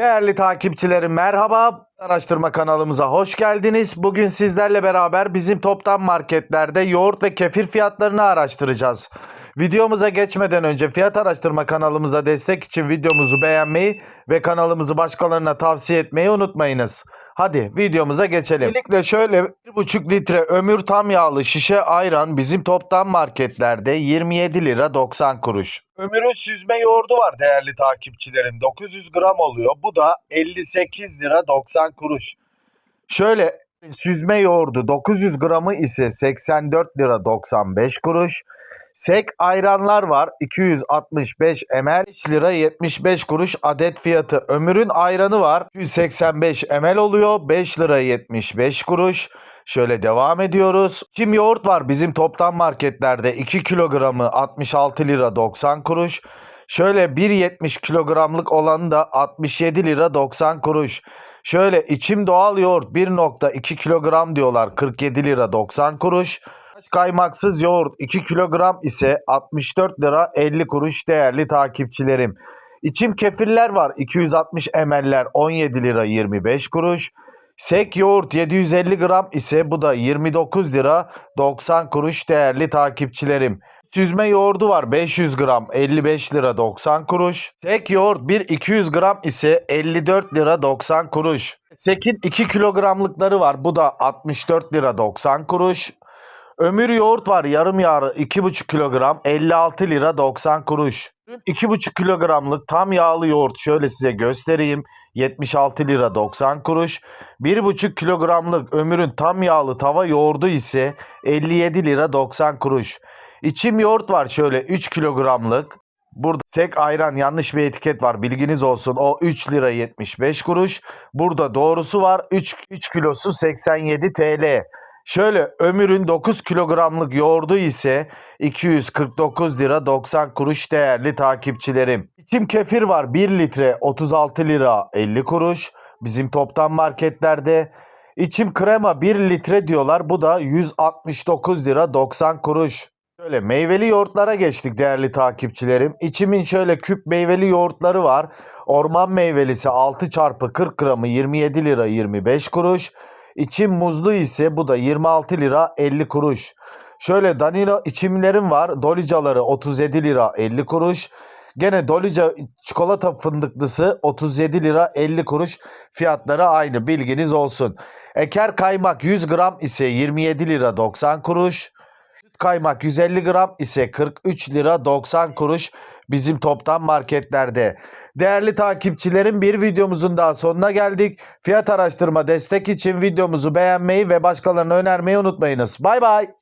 Değerli takipçilerim merhaba. Araştırma kanalımıza hoş geldiniz. Bugün sizlerle beraber bizim toptan marketlerde yoğurt ve kefir fiyatlarını araştıracağız. Videomuza geçmeden önce fiyat araştırma kanalımıza destek için videomuzu beğenmeyi ve kanalımızı başkalarına tavsiye etmeyi unutmayınız. Hadi videomuza geçelim. Öncelikle şöyle 1,5 litre ömür tam yağlı şişe ayran bizim toptan marketlerde 27 lira 90 kuruş. Ömür'ün süzme yoğurdu var değerli takipçilerim. 900 gram oluyor. Bu da 58 lira 90 kuruş. Şöyle süzme yoğurdu 900 gramı ise 84 lira 95 kuruş. Sek ayranlar var 265 ml 5 lira 75 kuruş adet fiyatı. Ömür'ün ayranı var 185 ml oluyor 5 lira 75 kuruş. Şöyle devam ediyoruz. Çim yoğurt var bizim toptan marketlerde 2 kilogramı 66 lira 90 kuruş. Şöyle 1.70 kilogramlık olanı da 67 lira 90 kuruş. Şöyle içim doğal yoğurt 1.2 kilogram diyorlar 47 lira 90 kuruş. Kaymaksız yoğurt 2 kilogram ise 64 lira 50 kuruş değerli takipçilerim. İçim kefirler var 260 ml'ler 17 lira 25 kuruş. Sek yoğurt 750 gram ise bu da 29 lira 90 kuruş değerli takipçilerim. Süzme yoğurdu var 500 gram 55 lira 90 kuruş. Sek yoğurt 1 200 gram ise 54 lira 90 kuruş. Sek'in 2 kilogramlıkları var bu da 64 lira 90 kuruş. Ömür yoğurt var yarım yağlı 2,5 kilogram 56 lira 90 kuruş. 2,5 kilogramlık tam yağlı yoğurt şöyle size göstereyim 76 lira 90 kuruş. 1,5 kilogramlık ömürün tam yağlı tava yoğurdu ise 57 lira 90 kuruş. İçim yoğurt var şöyle 3 kilogramlık. Burada sek ayran yanlış bir etiket var bilginiz olsun. O 3 lira 75 kuruş. Burada doğrusu var 3, 3 kilosu 87 TL. Şöyle ömürün 9 kilogramlık yoğurdu ise 249 lira 90 kuruş değerli takipçilerim. İçim kefir var 1 litre 36 lira 50 kuruş bizim toptan marketlerde. İçim krema 1 litre diyorlar bu da 169 lira 90 kuruş. Şöyle meyveli yoğurtlara geçtik değerli takipçilerim. İçimin şöyle küp meyveli yoğurtları var. Orman meyvelisi 6 çarpı 40 gramı 27 lira 25 kuruş. İçim muzlu ise bu da 26 lira 50 kuruş. Şöyle Danilo içimlerim var. Dolicaları 37 lira 50 kuruş. Gene Dolica çikolata fındıklısı 37 lira 50 kuruş. Fiyatları aynı bilginiz olsun. Eker kaymak 100 gram ise 27 lira 90 kuruş. Kaymak 150 gram ise 43 lira 90 kuruş bizim toptan marketlerde. Değerli takipçilerim bir videomuzun daha sonuna geldik. Fiyat araştırma destek için videomuzu beğenmeyi ve başkalarına önermeyi unutmayınız. Bay bay.